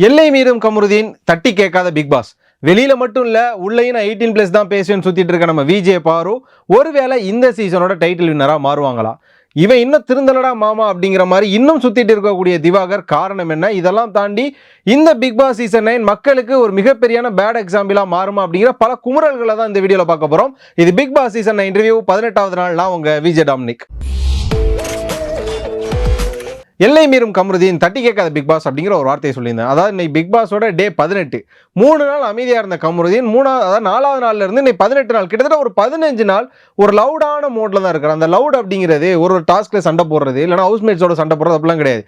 எல்லை மீறும் கமருதீன் தட்டி கேட்காத பிக் பாஸ் வெளியில மட்டும் இல்ல உள்ளேயும் நான் எயிட்டீன் பிளஸ் தான் பேசுவேன்னு சுத்திட்டு இருக்க நம்ம விஜய் பாரு ஒருவேளை இந்த சீசனோட டைட்டில் வின்னரா மாறுவாங்களா? இவன் இன்னும் திருந்தலடா மாமா அப்படிங்கிற மாதிரி இன்னும் சுத்திட்டு இருக்கக்கூடிய திவாகர் காரணம் என்ன? இதெல்லாம் தாண்டி இந்த பிக் பாஸ் சீசன் நைன் மக்களுக்கு ஒரு மிகப்பெரியான பேட் எக்ஸாம்பிளா மாறுமா அப்படிங்கிற பல குமுறல்களை தான் இந்த வீடியோல பார்க்க போறோம். இது Bigg Boss season nine review பதினெட்டாவது நாள் நான் உங்க விஜய் டாமினிக் எல்லை மீறும் கமருதீன் தட்டி கேட்காத பிக் பாஸ் அப்படிங்கிற ஒரு வார்த்தையை சொல்லியிருந்தேன். அதாவது இன்னைக்கு பிக் பாஸோட டே பதினெட்டு. மூணு நாள் அமைதியாக இருந்த கமருதீன் மூணாவது அதாவது நாலாவது நாள்ல இருந்து இன்னைக்கு பதினெட்டு நாள். கிட்டத்தட்ட ஒரு பதினஞ்சு நாள் ஒரு லவுடான மோட்ல தான் இருக்கிற அந்த லவுட் அப்படிங்கிறது ஒரு ஒரு டாஸ்க்ல சண்டை போடுறது இல்லைனா ஹவுஸ்மேட்ஸோட சண்டை போடுறது அப்படிலாம் கிடையாது.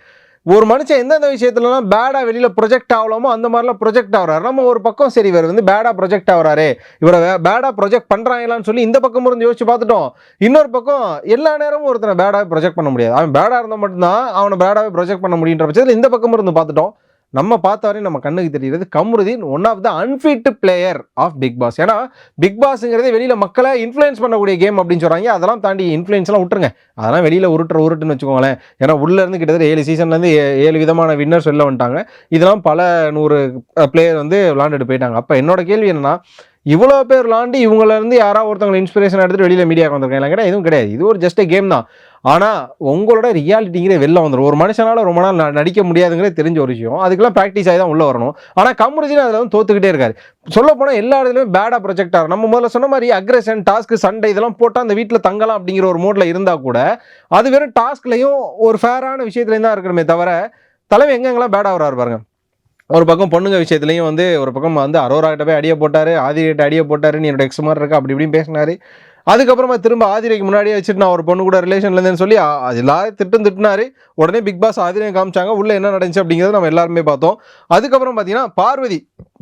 ஒரு மனுஷன் எந்தெந்த விஷயத்துலலாம் பேடாக வெளியில் ப்ரொஜெக்ட் ஆகலாமோ அந்த மாதிரிலாம் ப்ரொஜெக்ட் ஆகிறாரு. நம்ம ஒரு பக்கம் சரி இவர் வந்து பேடாக ப்ரொஜெக்ட் ஆகிறாரு. இவரை பேடாக ப்ரொஜெக்ட் பண்ணுறாங்களான்னு சொல்லி இந்த பக்கம் இருந்து யோசிச்சு பார்த்துட்டோம். இன்னொரு பக்கம் எல்லா நேரமும் ஒருத்தனை பேடாக ப்ரொஜெக்ட் பண்ண முடியாது. அவன் பேடாக இருந்தால் மட்டும்தான் அவனை பேடாகவே ப்ரொஜெக்ட் பண்ண முடியுன்ற பட்சத்தில் இந்த பக்கம் இருந்து பார்த்துட்டோம். நம்ம பார்த்த வரையும் நம்ம கண்ணுக்கு தெரிகிறது Kamarudheen one of the unfit player of Bigg Boss ஏன்னா பிக் பாஸ்ங்கிறதே வெளியில் மக்களை இன்ஃப்ளூயன்ஸ் பண்ணக்கூடிய கேம் அப்படின்னு சொல்கிறாங்க அதெல்லாம் தாண்டி இன்ஃப்ளூயன்ஸ்லாம் விட்டுருங்க. அதெல்லாம் வெளியில் உருட்டுற உருட்டுன்னு வச்சுக்கோங்களேன். ஏன்னா உள்ளேருந்து கிட்டத்தட்ட ஏழு சீசன்லேருந்து ஏழு விதமான வின்னர்ஸ் வெளில வந்துட்டாங்க. இதெல்லாம் பல நூறு பிளேயர் வந்து விளாண்டுட்டு போயிட்டாங்க. அப்போ என்னோட கேள்வி என்னன்னா இவ்வளோ பேர் விளாண்டு இவங்கள இருந்து யாராவது ஒருத்தவங்க இன்ஸ்பிரேஷன் எடுத்துட்டு வெளியில் மீடியாவுக்கு வந்திருக்காங்க? கிடையாது எதுவும் கிடையாது. இது ஒரு ஜஸ்ட் கேம் தான். ஆனால் உங்களோட ரியாலிட்டிங்கிற வெளில வந்துடும் ஒரு மனுஷனால் ரொம்ப நாள் நடிக்க முடியாதுங்கிறது தெரிஞ்ச ஒரு விஷயம். அதுக்கெல்லாம் ப்ராக்டிஸ் ஆகி தான் உள்ளே வரணும். ஆனால் கம்ருதின் அதில் வந்து தோத்துக்கிட்டே இருக்காரு. சொல்ல போனால் எல்லா இடத்துலையும் பேடாக ப்ரொஜெக்ட் ஆகும் நம்ம முதல்ல சொன்ன மாதிரி அக்ரெஷன் டாஸ்க்கு சண்டை இதெல்லாம் போட்டால் அந்த வீட்டில் தங்கலாம் அப்படிங்கிற ஒரு மோட்ல இருந்தால் கூட அது வெறும் டாஸ்க்லையும் ஒரு ஃபேரான விஷயத்துலையும் தான் இருக்கணுமே தவிர தலைமை எங்கெங்கெல்லாம் பேடாக வராரு பாருங்க. ஒரு பக்கம் பொண்ணுங்க விஷயத்துலையும் வந்து ஒரு பக்கம் வந்து அரோரா கிட்ட போய் அடியை போட்டார் ஆதிரிகிட்ட அடியை போட்டார் நீ என்னோட எக்ஸ் மாதிரி இருக்கா அப்படி இப்படின்னு பேசினாரு. அதுக்கப்புறமா திரும்ப ஆதிரைக்கு முன்னாடியே வச்சுட்டு நான் ஒரு பொண்ணு கூட ரிலேஷன்ல இருந்தேன்னு சொல்லி அது எல்லாரும் திட்டம் திட்டினாரு. உடனே பிக் பாஸ் ஆதிரையை காமிச்சாங்க. உள்ள என்ன நடந்துச்சு அப்படிங்கிறத நம்ம எல்லாருமே பார்த்தோம். அதுக்கப்புறம் பார்த்தீங்கன்னா பார்வதி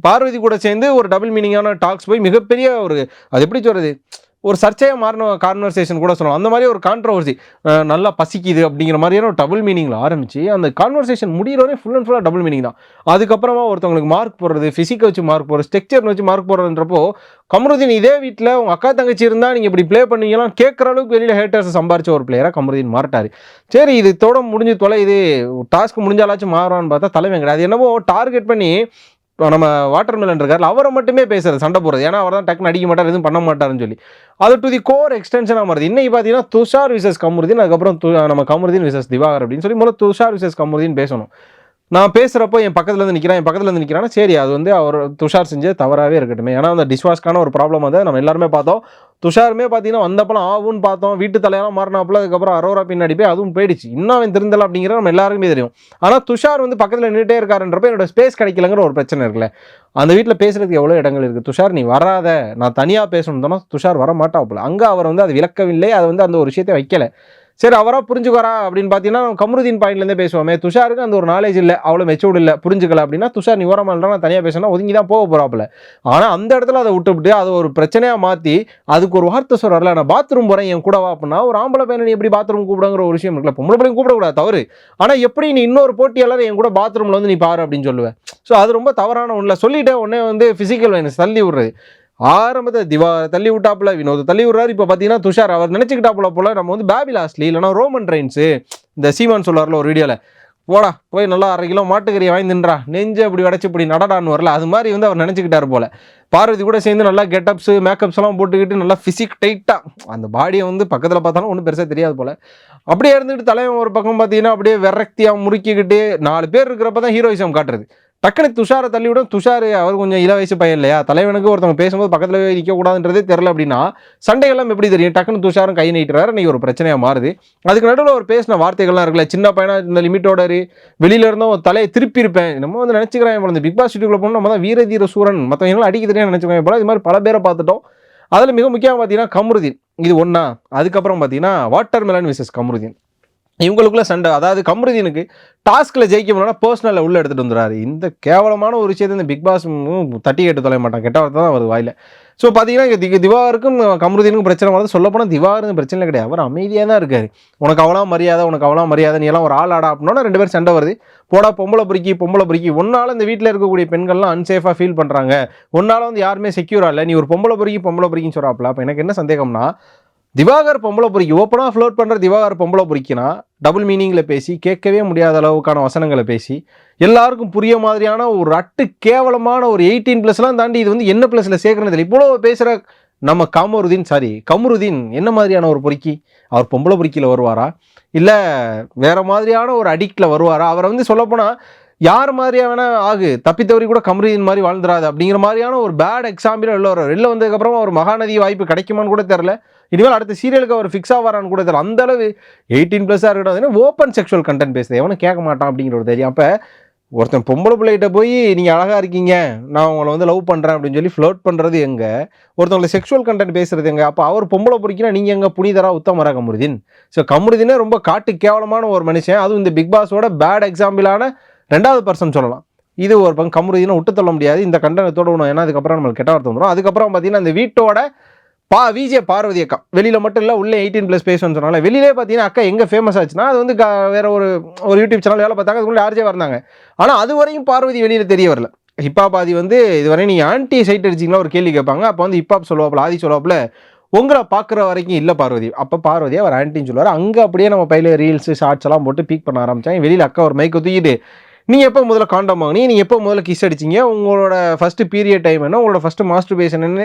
பார்வதி கூட சேர்ந்து ஒரு டபுள் மீனிங்கான டாக்ஸ் போய் மிகப்பெரிய ஒரு அது எப்படி சொல்றது? ஒரு சர்ச்சையாக மாறின கான்வர்சேஷன் கூட சொல்லலாம். அந்த மாதிரி ஒரு கான்ட்ரவர்சி நல்லா பசிக்குது அப்படிங்கிற மாதிரியான ஒரு டபுள் மீனிங்கில் ஆரம்பிச்சு அந்த கான்வர்சேஷன் முடிகிற வரையும் ஃபுல் அண்ட் ஃபுல்லாக டபுள் மீனிங் தான். அதுக்கப்புறமா ஒருத்தவங்களுக்கு மார்க் போடுறது ஃபிசிக்கை வச்சு மார்க் போடுறது ஸ்ட்ரக்சர் வச்சு மார்க் போடுறதுன்றப்போ கமருதீன் இதே வீட்டில் உங்கள் அக்கா தங்கச்சி இருந்தால் நீங்கள் இப்படி ப்ளே பண்ணீங்கலாம் கேட்குற அளவுக்கு வெளியில் ஹேட்டர்ஸ் சம்பாரிச்ச ஒரு பிளேயராக கமருதீன் மாறிட்டார். சரி இது தோட முடிஞ்சு தொலை இது டாஸ்க் முடிஞ்சாலாச்சும் மாறான்னு பார்த்தா தலைவன் கிடையாது. என்னவோ டார்கெட் பண்ணி நம்ம வாட்டர் மெலன் இருக்கார்ல அவரை மட்டுமே பேசுறது சண்டை போடுறது. ஏன்னா அவர் தான் டக்குன்னு அடிக்க மாட்டார் எதுவும் பண்ண மாட்டாருன்னு சொல்லி. அது டு தி கோர் எக்ஸ்டென்ஷனாக மாறுது. இன்னைக்கு பார்த்தீங்கன்னா துஷார் விசஸ் கமருதீன் அதுக்கப்புறம் து- நம்ம கமருதீன் விசஸ் திவாகர் அப்படின்னு சொல்லி முதல்ல துஷார் விசஸ் கமருதீன் பேசணும். நான் பேசுகிறப்போ என் பக்கத்தில் இருந்து நிற்கிறேன் என் பக்கத்தில் இருந்து நிற்கிறான்னா சரி அது வந்து அவர் துஷார் செஞ்ச தவறாகவே இருக்கட்டும். ஏன்னா அந்த டிஷ்வாஷ்க்கான ஒரு ப்ராப்ளம் வந்து நம்ம எல்லாருமே பார்த்தோம். துஷாருமே பார்த்தீங்கன்னா வந்தப்பலாம் ஆகும்னு பார்த்தோம். வீட்டு தலையெல்லாம் மாறினாப்புல அதுக்கப்புறம் அரோரா பின்னாடி போய் அதுவும் போயிடுச்சு. இன்னும் அவன் திருந்தல அப்படிங்கிற நம்ம எல்லாருக்குமே தெரியும். ஆனால் துஷார் வந்து பக்கத்தில் நின்றுட்டே இருக்காருன்றப்ப என்னோட ஸ்பேஸ் கிடைக்கலங்கிற ஒரு பிரச்சனை இருக்குல்ல. அந்த வீட்டில் பேசுறதுக்கு எவ்வளோ இடங்கள் இருக்குது துஷார் நீ வராத. நான் தனியாக பேசணும் தானே துஷார் வர மாட்டாப்புல அங்கே அவர் வந்து அது விளக்கவில்லை. அது வந்து அந்த ஒரு விஷயத்தை வைக்கலை. சரி அவராக புரிஞ்சுக்கிறா அப்படின்னு பார்த்தீங்கன்னா நம்ம கமருதீன் பாயிண்ட்லேருந்தே பேசுவோமே. துஷாருக்கு அந்த ஒரு நாலேஜ் இல்லை. அவ்வளோ மெச்சூர்டு இல்லை. புரிஞ்சுக்கல அப்படின்னா துஷார் நீ ஓரமாக நான் தனியாக பேசினா ஒதுங்கி தான் போக போகிறாப்புல ஆனால் அந்த இடத்துல அதை விட்டுவிட்டு அதை ஒரு பிரச்சனையாக மாற்றி அதுக்கு ஒரு வார்த்தை சொல்கிறார்ல நான் பாத்ரூம் போகிறேன் என் கூட அப்படின்னா ஒரு ஆம்பளை பையனை நீ எப்படி பாத்ரூம் கூப்பிடுங்கிற ஒரு விஷயம் இருக்குல்ல. பொம்பளை பையன் கூப்பிடக்கூடாது தவறு. ஆனால் எப்படி நீ இன்னொரு போட்டியாளர் என் கூட பாத்ரூமில் வந்து நீ பாரு அப்படின்னு சொல்லுவேன் ஸோ அது ரொம்ப தவறான ஒன்றில் சொல்லிட்டேன் உடனே வந்து ஃபிசிக்கல் வைனஸ் தள்ளி விடுறது. ஆரம்பத்தை திவா தள்ளி விட்டாப்புல வினோத் தள்ளி விடுறாரு. இப்போ பார்த்தீங்கன்னா துஷார் அவர் நினச்சிக்கிட்டாப்புல போல நம்ம வந்து பேபி லாஸ்ட்லி இல்லைனா ரோமன் ட்ரெயின்ஸு இந்த சீமான் சொல்லுவார்ல ஒரு வீடியோவில் போடா போய் நல்லா அரை கிலோ மாட்டுக்கறியை வாங்கி தின்றா நெஞ்சு அப்படி உடச்சி இப்படி நடடான்னு வரல. அது மாதிரி வந்து அவர் நினச்சிக்கிட்டார் போல. பார்வதி கூட சேர்ந்து நல்லா கெட்டப்ஸு மேக்கப்ஸ் எல்லாம் போட்டுக்கிட்டு நல்லா ஃபிசிக் டைட்டாக அந்த பாடியை வந்து பக்கத்தில் பார்த்தாலும் ஒன்றும் பெருசாக தெரியாது போல. அப்படியே இருந்துட்டு தலைவன் ஒரு பக்கம் பார்த்தீங்கன்னா அப்படியே விரக்தியாக முறுக்கிக்கிட்டு நாலு பேர் இருக்கிறப்ப தான் ஹீரோயிசம் காட்டுறது. டக்குனு துஷாரை தள்ளிவிடும் துஷார் அவர் கொஞ்சம் இள வயசு பையன் இல்லையா? தலைவனுக்கு ஒருத்தவங்க பேசும்போது பக்கத்தில் நிற்கக்கூடாதுன்றதே தெரில அப்படின்னா சண்டைகள்லாம் எப்படி தெரியும்? டக்குனு துஷாரும் கை நீட்டுறாரு. இன்றைக்கி ஒரு பிரச்சனையாக மாறுது. அதுக்கு நடுவில் ஒரு பேசின வார்த்தைகள்லாம் இருக்குல்ல சின்ன பையனாக இந்த லிமிட்டோட வெளியில இருந்தோம் ஒரு தலையை திருப்பி இருப்பேன் நம்ம வந்து நினச்சிக்கிறேன் இப்போ இந்த பிக் பாஸ் வீட்டுக்குள்ள போனால் நம்ம தான் வீர தீர சூரன். மற்றவங்க அடிக்க தெரியும் நினச்சிக்கிறேன் போல. இது மாதிரி பல பேரை பார்த்துட்டோம். அதில் மிக முக்கியமாக பார்த்தீங்கன்னா கமருதீன். இது ஒன்றா அதுக்கப்புறம் பார்த்தீங்கன்னா வாட்டர் மெலன் விசஸ் கமருதீன். இவங்களுக்குள்ள சண்டை. அதாவது கமருதீனுக்கு டாஸ்கில் ஜெயிக்க முடியல பர்சனலில் உள்ளே எடுத்துகிட்டு வந்துடுறாரு. இந்த கேவலமான ஒரு விஷயத்தை இந்த பிக் பாஸ் தட்டி கேட்டு தொலைய மாட்டான். கெட்ட வார்த்தை தான் வருது வாயில். ஸோ பார்த்தீங்கன்னா இங்கே தி- திவாகருக்கும் கமருதீனுக்கும் பிரச்சனை வரது சொல்லப்போனால் போனால் பிரச்சனை கிடையாது. அவர் அமைதியாக தான் இருக்கார். உனக்கு அவ்வளோ மரியாதை உனக்கு அவ்வளோ மரியாதை நீ எல்லாம் ஒரு ஆள் ஆடா அப்படின்னா ரெண்டு பேரும் சண்டை வருது. போடா பொம்பளை பொறுக்கி பொம்பளை பொறுக்கி. ஒன்றால் இந்த வீட்டில் இருக்கக்கூடிய பெண்கள்லாம் அன்சேஃபாக ஃபீல் பண்ணுறாங்க ஒன்றால் வந்து யாருமே செக்யூராக இல்லை. நீ ஒரு பொம்பளை பொறுக்கி பொம்பளை பொறுக்கின்னு சொல்கிறாப்புல அப்போ எனக்கு என்ன சந்தேகம்னா திவாகர் பொம்பளை பொறிக்கி ஓப்பனாக ஃப்ளோட் பண்ணுற திவாகர் பொம்பளை பொறிக்கினா டபுள் மீனிங்கில் பேசி கேட்கவே முடியாத அளவுக்கான வசனங்களை பேசி எல்லாருக்கும் புரிய மாதிரியான ஒரு அட்டு கேவலமான ஒரு எயிட்டீன் ப்ளஸ்லாம் தாண்டி இது வந்து என்ன ப்ளஸில் சேர்க்கறது இவ்வளோ பேசுகிற நம்ம கமருதீன் சாரி கமருதீன் என்ன மாதிரியான ஒரு பொறுக்கி? அவர் பொம்பளை பொறுக்கியில் வருவாரா? இல்லை வேறு மாதிரியான ஒரு அடிக்டில் வருவாரா? அவரை வந்து சொல்லப்போனால் யார் மாதிரியா வேணா ஆகு தப்பி தவறி கூட கமருதீன் மாதிரி வாழ்ந்துராது அப்படிங்கிற மாதிரியான ஒரு பேட் எக்ஸாம்பிள் உள்ள வர வெளில வந்ததுக்கப்புறம் அவர் மகாநதி வாய்ப்பு கிடைக்குமான்னு கூட தெரில இனிமேல் அடுத்த சீரியலுக்கு அவர் ஃபிக்ஸ் ஆவாரான்னு கூட தெரியல. அந்த அளவு எயிட்டீன் ப்ளஸ்ஸாக இருக்கட்டும் ஓப்பன் செக்ஷுவல் கண்டென்ட் பேசுது. எவனும் கேட்க மாட்டான் அப்படிங்கிற ஒரு தெரியும். அப்போ ஒருத்தன் பொம்பளை பிள்ளைகிட்ட போய் நீங்கள் அழகாக இருக்கீங்க நான் உங்களை வந்து லவ் பண்ணுறேன் அப்படின்னு சொல்லி ஃப்ளோட் பண்ணுறது எங்கே? ஒருத்தவங்களை செக்ஷுவல் கண்டென்ட் பேசுறது எங்கே? அப்போ அவர் பொம்பளை பிடிக்கினா நீங்கள் எங்கே புனிதரா உத்தமரா கமருதீன்? ஸோ கமருதீனே ரொம்ப காட்டு கேவலமான ஒரு மனுஷன். அதுவும் இந்த பிக் பாஸோட பேட் எக்ஸாம்பிளான ரெண்டாவது பர்சன் சொல்லலாம். இது ஒரு பங்கு கமருதீனை விட்டு தள்ள முடியாது. இந்த கண்டனத்தோடு ஒன்று ஏன்னா அதுக்கப்புறம் நம்மளுக்கு கெட்ட வார்த்தை வந்துடும் அதுக்கப்புறம் பார்த்தீங்கன்னா அந்த வீட்டோட பா விஜே பார்வதி அக்கா. வெளியில் மட்டும் இல்லை உள்ளே எயிட்டீன் ப்ளஸ் பேசணும்னு சொன்னால வெளியிலே பார்த்தீங்கன்னா அக்கா எங்கே ஃபேமஸ் ஆச்சுன்னா அது வந்து வேற ஒரு ஒரு யூடியூப் சேனல் வேலை பார்த்தாங்க. அதுக்குள்ளே ஆர்ஜே வந்தாங்க ஆனால் அது வரையும் பார்வதி வெளியில் தெரிய வரல. ஹிப்பாப் ஆதி வந்து இதுவரை நீங்கள் ஆன்டி சைட் அடிச்சிங்களா ஒரு கேள்வி கேட்பாங்க. அப்போ வந்து ஹிப்பாப் சொல்லுவாப்புல ஆதி சொல்லுவாப்பில் உங்களை பார்க்குற வரைக்கும் இல்லை பார்வதி. அப்போ பார்வதி அவர் ஆன்டின்னு சொல்லுவார். அங்கே அப்படியே நம்ம பையில ரீல்ஸ் ஷார்ட்ஸ் எல்லாம் போட்டு பீக் பண்ண ஆரம்பிச்சாங்க. வெளியில் அக்கா ஒரு மைக்கு தூக்கிட்டு நீங்கள் எப்போ முதல்ல காண்டம் வாங்கினீங்க நீங்கள் எப்போ முதல்ல கிஸ் அடிச்சீங்க? உங்களோட ஃபஸ்ட்டு பீரியட் டைம் என்ன? உங்களோட ஃபஸ்ட்டு மாஸ்டர் பேசணுன்னு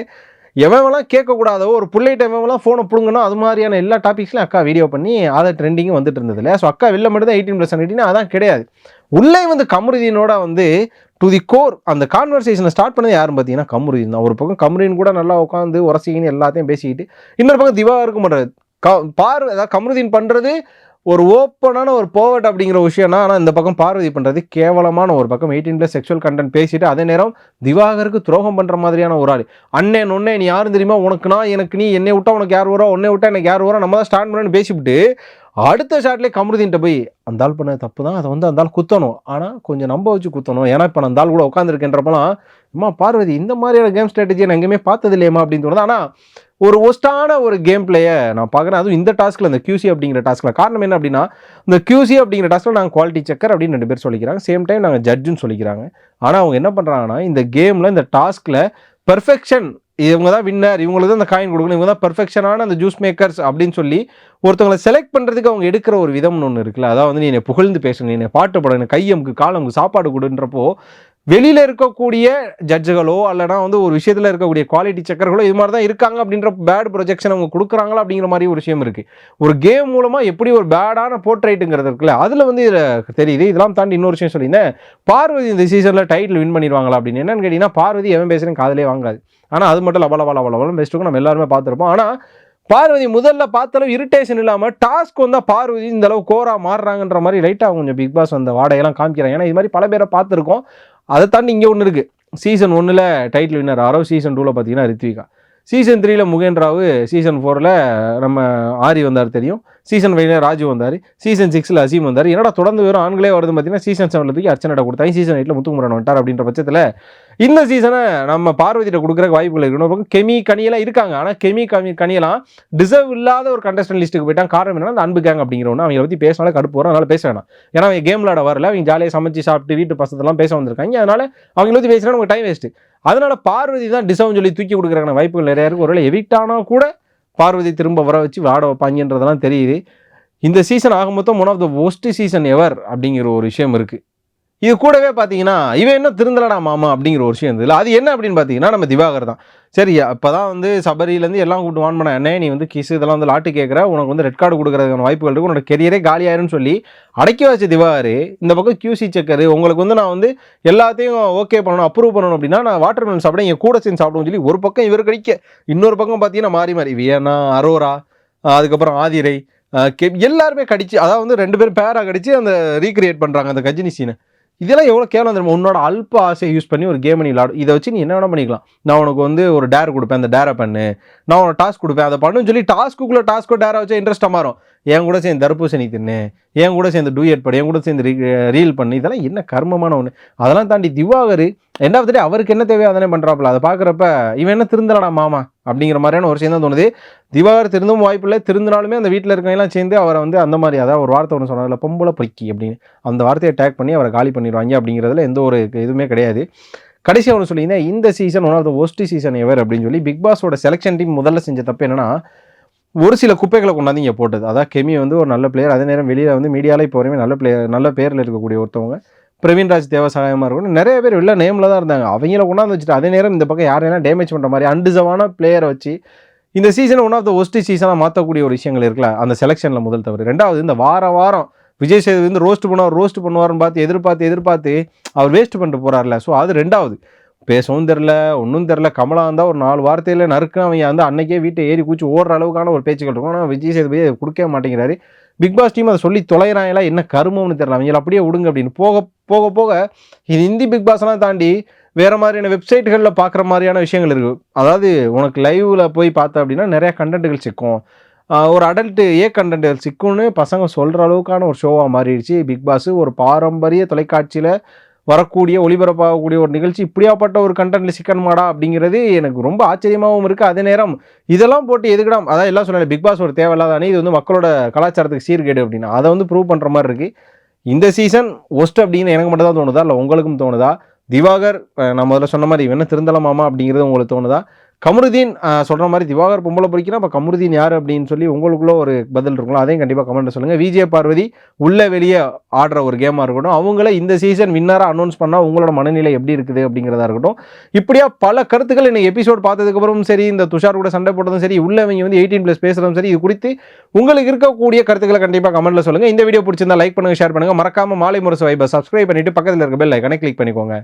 எவன்லாம் கேட்கக்கூடாதோ ஒரு பிள்ளைகிட்ட எவன்லாம் ஃபோனை பிடுங்கணும் அது மாதிரியான எல்லா டாபிக்ஸ்லையும் அக்கா வீடியோ பண்ணி அதை ட்ரெண்டிங்கும் வந்துட்டு இருந்தது இல்லை ஸோ அக்கா வெளில மட்டும் தான் எயிட்டீன் ப்ளஸ் எயிட்டின் அதான் கிடையாது. உள்ளே வந்து கமருதீனோட வந்து டு தி கோர் அந்த கான்வர்சேஷனை ஸ்டார்ட் பண்ணது யாரும் பார்த்தீங்கன்னா கமருதீன் தான். ஒரு பக்கம் கமருதீன் கூட நல்லா உட்காந்து உரசிக்கின்னு எல்லாத்தையும் பேசிக்கிட்டு இன்னொரு பக்கம் திவாகருக்கும் பண்ணுறது க பார் அதாவது கமருதீன் பண்ணுறது ஒரு ஓப்பனான ஒரு போவட் அப்படிங்கிற விஷயம்னா ஆனால் இந்த பக்கம் பார்வதி பண்ணுறது கேவலமான ஒரு பக்கம். எயிட்டீன் ப்ளஸ் செக்ஷுவல் கண்டென்ட் பேசிட்டு அதே நேரம் திவாகருக்கு துரோகம் பண்ணுற மாதிரியான ஒரு ஆள். அண்ணே ஒன்னே நீ யாரும் தெரியுமா? உனக்கு நான் எனக்கு நீ என்னை விட்டா உனக்கு யார் வரா உன்னை விட்டா எனக்கு யார் வரா நம்ம தான் ஸ்டார்ட் பண்ணு பேசிவிட்டு அடுத்த ஷாட்லேயே கமருதீன்ட்ட போய் அந்த ஆள் பண்ண தப்பு தான் அதை வந்து அந்த ஆள் குத்தணும். ஆனால் கொஞ்சம் நம்ப வச்சு குத்தணும். ஏன்னா இப்போ நான் அந்த ஆள் கூட உட்காந்துருக்கேன்றப்பலாம் அம்மா பார்வதி இந்த மாதிரியான கேம் ஸ்ட்ராட்டஜியை நான் எங்கேயுமே பார்த்தது இல்லையம்மா அப்படின்னு தோணுது. ஆனால் ஒரு ஒஸ்டான ஒரு கேம் பிளேயை நான் பார்க்குறேன். அதுவும் இந்த டாஸ்க்கில் இந்த கியூசி அப்படிங்கிற டாஸ்க்கில் காரணம் என்ன அப்படின்னா இந்த கியூசி அப்படிங்கிற டாஸ்க்கில் நாங்கள் குவாலிட்டி செக்கர் அப்படின்னு ரெண்டு பேர் சொல்லிக்கிறாங்க. சேம் டைம் நாங்கள் ஜட்ஜுன்னு சொல்லிக்கிறாங்க. ஆனால் அவங்க என்ன பண்ணுறாங்கன்னா இந்த கேமில் இந்த டாஸ்க்கில் பெர்ஃபெக்ஷன் இவங்க தான் வின்னர் இவங்களுக்கு தான் இந்த காயின் கொடுக்கணும் இவங்க தான் பர்ஃபெக்ஷனான அந்த ஜூஸ் மேக்கர்ஸ் அப்படின்னு சொல்லி ஒருத்தவங்களை செலக்ட் பண்ணுறதுக்கு அவங்க எடுக்கிற ஒரு விதம்னு ஒன்று இருக்குல்ல. அதாவது வந்து நீ என்னை புகழ்ந்து பேசணும் என்னை பாட்டு பாட எனக்கு கையமுக்கு காலமுக்கு சாப்பாடு கொடுன்றப்போ வெளியில் இருக்கக்கூடிய ஜட்ஜுகளோ அல்லனா வந்து ஒரு விஷயத்தில் இருக்கக்கூடிய குவாலிட்டி செக்கர்களோ இது மாதிரி தான் இருக்காங்க அப்படின்ற பேட் ப்ரொஜெக்ஷன் அவங்க கொடுக்குறாங்களா அப்படிங்கிற மாதிரி ஒரு விஷயம் இருக்குது ஒரு கேம் மூலமாக எப்படி ஒரு பேடான போர்ட்ரைட்டுங்கிறது இருக்குல்ல அதில் வந்து இதில் தெரியுது. இதெல்லாம் தாண்டி இன்னொரு விஷயம் சொல்லியிருந்தேன். பார்வதி இந்த சீசனில் டைட்டில் வின் பண்ணிடுவாங்களா அப்படின்னு. என்னன்னு கேட்டிங்கன்னா பார்வதி எவன் பேசுகிறேன் காதலே வாங்காது. ஆனால் அது மட்டும் லபல லபல லபலம் பெஸ்ட்டுக்கும் நம்ம எல்லாருமே பார்த்துருப்போம். ஆனால் பார்வதி முதல்ல பார்த்தளவு இரிட்டேஷன் இல்லாமல் டாஸ்க் வந்தால் பார்வதி இந்த அளவு கோரா மாறுறாங்கன்ற மாதிரி லைட்டாக கொஞ்சம் பிக் பாஸ் அந்த வாடகையெல்லாம் காமிக்கிறாங்க. ஏன்னா இது மாதிரி பல பேரை பார்த்துருக்கோம். அதை தாண்டி இங்கே ஒன்று இருக்குது சீசன் ஒன்றில் டைட்டில் வின்னர் அரவ் சீசன் டூவில் பார்த்தீங்கன்னா ரித்விகா. சீசன் த்ரீயில் முகேன் ராவ் சீசன் ஃபோரில் நம்ம ஆரி வந்தார் தெரியும். சீசன் ஃபைவ்ல ராஜு வந்தார். சீசன் சிக்ஸில் அசீம் வந்தார். என்னடா தொடர்ந்து வெறும் ஆண்களே வருது பார்த்தீங்கன்னா சீசன் செவனில் தூக்கி அர்ச்சனைட்ட கொடுத்தாங்க. சீசன் எயிட்டில் முத்துக்குமரன் வந்துட்டார் அப்படின்ற பட்சத்தில் இந்த சீசனை நம்ம பார்வதியிட்ட கொடுக்குறக்கு வாய்ப்புகள் இருக்கு. இன்னொரு பக்கம் கெமி கனியெல்லாம் இருக்காங்க. ஆனால் கெமி கமி கனியெல்லாம் டிசர்வ் இல்லாத ஒரு கண்டஸ்டன் லிஸ்ட்டுக்கு போயிட்டான். காரணம் என்னன்னா அந்த அன்பு கேங் அப்படிங்கிற ஒன்று அவங்களை பற்றி பேசினாலே கடுப்பு வரும். அதனால பேச வேணாம். ஏன்னா அவங்க கேம் விளாட வரல. அவங்க ஜாலியாக சமைச்சு சாப்பிட்டு வீட்டு பசத்தெல்லாம் பேச வந்திருக்காங்க. அதனால அவங்கள பற்றி பேசினா நமக்கு டைம் வேஸ்ட்டு அதனால பார்வதி தான் டிசர்வ் சொல்லி தூக்கி கொடுக்குறாங்க வாய்ப்புகள் நிறையா இருக்குது ஒருவேளை எவிக்ட் ஆனா கூட பார்வதி திரும்ப வர வச்சு வாட வைப்பாங்கன்றதெல்லாம் தெரியுது. இந்த சீசன் ஆகும் மொத்தம் one of the worst season ever அப்படிங்கிற ஒரு விஷயம் இருக்குது இது கூடவே பார்த்தீங்கன்னா இவன் என்ன திருந்தலடா மாமா அப்படிங்கிற ஒரு விஷயம் இருந்ததுல. அது என்ன அப்படின்னு பார்த்தீங்கன்னா நம்ம திவாகர் தான். சரி அப்போ தான் வந்து சபரியிலேருந்து எல்லாம் கூப்பிட்டு வான் பண்ண அண்ணே நீ வந்து கிஸ் இதெல்லாம் வந்து லாட்டு கேட்குற உனக்கு வந்து ரெட் கார்டு கொடுக்குறதுக்கான வாய்ப்புகள் இருக்கு. உன்னோட கெரியரே காலியாயிருன்னு சொல்லி அடக்கி வச்ச திவாகர் இந்த பக்கம் கியூசி செக்கர் உங்களுக்கு வந்து நான் வந்து எல்லாத்தையும் ஓகே பண்ணணும் அப்ரூவ் பண்ணணும் அப்படின்னா நான் வாட்டர் மெலன் சாப்பிட என் கூட சேர்ந்து சாப்பிடுவோம் சொல்லி ஒரு பக்கம் இவர் கடிக்க இன்னொரு பக்கம் பார்த்தீங்கன்னா மாறி மாறி. வியனா அரோரா அதுக்கப்புறம் ஆதிரை எல்லாருமே கடிச்சு அதாவது வந்து ரெண்டு பேரும் பேராக கடிச்சு அந்த ரீக்ரியேட் பண்ணுறாங்க அந்த கஜினி சீனை இதெல்லாம் எவ்வளோ கேவலம் தெரியுமா? உன்னோட அல்ப ஆசையை யூஸ் பண்ணி ஒரு கேம் நீ விளாடும் இதை வச்சு நீ என்ன வேணா பண்ணிக்கலாம். நான் உனக்கு வந்து ஒரு டேர் கொடுப்பேன். அந்த டேரை பண்ணு. நான் உனக்கு டாஸ்க் கொடுப்பேன். அதை பண்ணுன்னு சொல்லி டாஸ்க்குள்ளே டாஸ்க்கோ டேரை வச்சா இன்ட்ரெஸ்ட்டாக மாறும். என் கூட சேர்ந்து தர்பூசணி தின்னு என் கூட சேர்ந்து டூயட் படி என் கூட சேர்ந்து ரீல் பண்ணு இதெல்லாம் என்ன கர்மமான ஒன்று அதெல்லாம் தாண்டி திவாகர் எண்ட் டே அவருக்கு என்ன தேவையோ அதனே பண்ணுறாப்புல அதை பார்க்குறப்ப இவன் என்ன திருந்தலடா மாமா? அப்படிங்கிற மாதிரியான ஒரு விஷயம் தான் தோணுது. திவாகர் திருந்தும் வாய்ப்பு இல்லை. திருந்தினாலுமே அந்த வீட்டில் இருக்கவங்கலாம் சேர்ந்து அவரை வந்து அந்த மாதிரி அதாவது ஒரு வார்த்தை ஒன்று சொன்னார்ல பொம்பளை பொறுக்கி அப்படின்னு. அந்த வார்த்தையை டேக் பண்ணி அவரை காலி பண்ணிடுவாங்க அப்படிங்கிறதுல எந்த ஒரு இதுவுமே கிடையாது. கடைசி ஒன்று சொல்லியிருந்தேன் இந்த season one of the worst season ever அப்படின்னு சொல்லி பிக் பாஸோட செலெக்ஷன் டீம் முதல்ல செஞ்ச தப்பு என்னன்னா ஒரு சில குப்பைகளை கொண்டாந்து இங்கே போட்டது. அதான் கெமி வந்து ஒரு நல்ல பிளேயர் அதே நேரம் வெளியில் வந்து மீடியாவில் இப்போ வரையுமே நல்ல பிளேயர் நல்ல பேரில் இருக்கக்கூடிய ஒருத்தவங்க. பிரவீன்ராஜ் தேவசாயமாக இருக்கணும் நிறைய பேர் வெளில நேமில் தான் இருந்தாங்க. அவங்கள கொண்டாந்து வச்சுட்டு அதே நேரம் இந்த பக்கம் யாரையெல்லாம் டேமேஜ் பண்ணுற மாதிரி அன்டிசவான பிளேயரை வச்சு இந்த season one of the worst சீசனாக மாற்றக்கூடிய ஒரு விஷயங்கள் இருக்குல்ல அந்த செலெக்ஷனில் முதல் தவறு. ரெண்டாவது இந்த வார வாரம் விஜய் சேது வந்து ரோஸ்ட் பண்ணுவார் ரோஸ்ட் பண்ணுவார்னு பார்த்து எதிர்பார்த்து எதிர்பார்த்து அவர் வேஸ்ட் பண்ணிட்டு போகிறார்ல ஸோ அது ரெண்டாவது. பேசவும் தெரில ஒன்றும் தெரில கமலா இருந்தால் ஒரு நாலு வார்த்தையில் நறுக்கு அவங்க வந்து அன்னைக்கே வீட்டை ஏறி கூச்சி ஓடுற அளவுக்கான ஒரு பேச்சுக்கள் இருக்கும். ஆனால் விஜய் சேதுபதி அதை கொடுக்கவே மாட்டேங்கிறாரு. பிக் பாஸ் டீம் அதை சொல்லி தொலைகிறாங்களா என்ன கருமம்னு தெரில அவங்க அப்படியே விடுங்க அப்படின்னு. போக போக போக இது ஹிந்தி பிக் பாஸ்லாம் தாண்டி வேறு மாதிரியான வெப்சைட்டுகளில் பார்க்குற மாதிரியான விஷயங்கள் இருக்குது அதாவது உனக்கு லைவில் போய் பார்த்த அப்படின்னா நிறையா கண்டென்ட்டுகள் சிக்கும். ஒரு அடல்ட்டு ஏ கண்டென்ட்டுகள் சிக்கும்னு பசங்க சொல்கிற அளவுக்கான ஒரு ஷோவாக மாறிடுச்சு. பிக் பாஸ் ஒரு பாரம்பரிய தொலைக்காட்சியில் வரக்கூடிய ஒளிபரப்பாகக்கூடிய ஒரு நிகழ்ச்சி இப்படியாப்பட்ட ஒரு கன்டென்ட்டில் சிக்கன் மாடா அப்படிங்கிறது எனக்கு ரொம்ப ஆச்சரியமாகவும் இருக்குது அதே நேரம் இதெல்லாம் போட்டு எதுக்கிடாம் அதான் எல்லாம் சொன்னாங்க பிக் பாஸ் ஒரு தேவையில்லாத அணி இது வந்து மக்களோட கலாச்சாரத்துக்கு சீர்கேடு அப்படின்னா அதை வந்து ப்ரூவ் பண்ணுற மாதிரி இருக்குது இந்த சீசன் ஒஸ்ட் அப்படின்னு எனக்கு மட்டும் தான் தோணுதா? இல்லை உங்களுக்கும் தோணுதா? திவாகர் நம்ம நான் முதல்ல சொன்ன மாதிரி என்ன திருந்தலாமாமா அப்படிங்கிறது உங்களுக்கு தோணுதா? கமருதீன் சொல்கிற மாதிரி திவாகர் பொம்பளை பொறிக்கிறா அப்போ கமருதீன் யார் அப்படின்னு சொல்லி உங்களுக்குள்ள ஒரு பதில் இருக்குங்களா அதையும் கண்டிப்பாக கமெண்ட்டில் சொல்லுங்கள் விஜய பார்வதி உள்ளே வெளியே ஆடுற ஒரு கேமாக இருக்கட்டும் அவங்கள இந்த சீசன் வின்னராக அனௌன்ஸ் பண்ணால் உங்களோட மனநிலை எப்படி இருக்குது அப்படிங்கிறதா இருக்கட்டும். இப்படியா பல கருத்துக்கள் இன்னைக்கு எபிசோட் பார்த்ததுக்கப்புறம் சரி இந்த துஷார் கூட சண்டை போட்டதும் சரி உள்ளவங்க வந்து எயிட்டீன் ப்ளஸ் பேசுகிறதும் சரி இது குறித்து உங்களுக்கு இருக்கக்கூடிய கருத்துக்களை கண்டிப்பாக கமெண்ட்டில் சொல்லுங்கள் இந்த வீடியோ பிடிச்சிருந்தா லைக் பண்ணுங்கள் ஷேர் பண்ணுங்கள் மறக்காமல் மாலை முரசு வைப்பை சப்ஸ்கிரைப் பண்ணிவிட்டு பக்கத்தில் இருக்க பெல் ஐக்கனை கிளிக் பண்ணிக்கோங்க.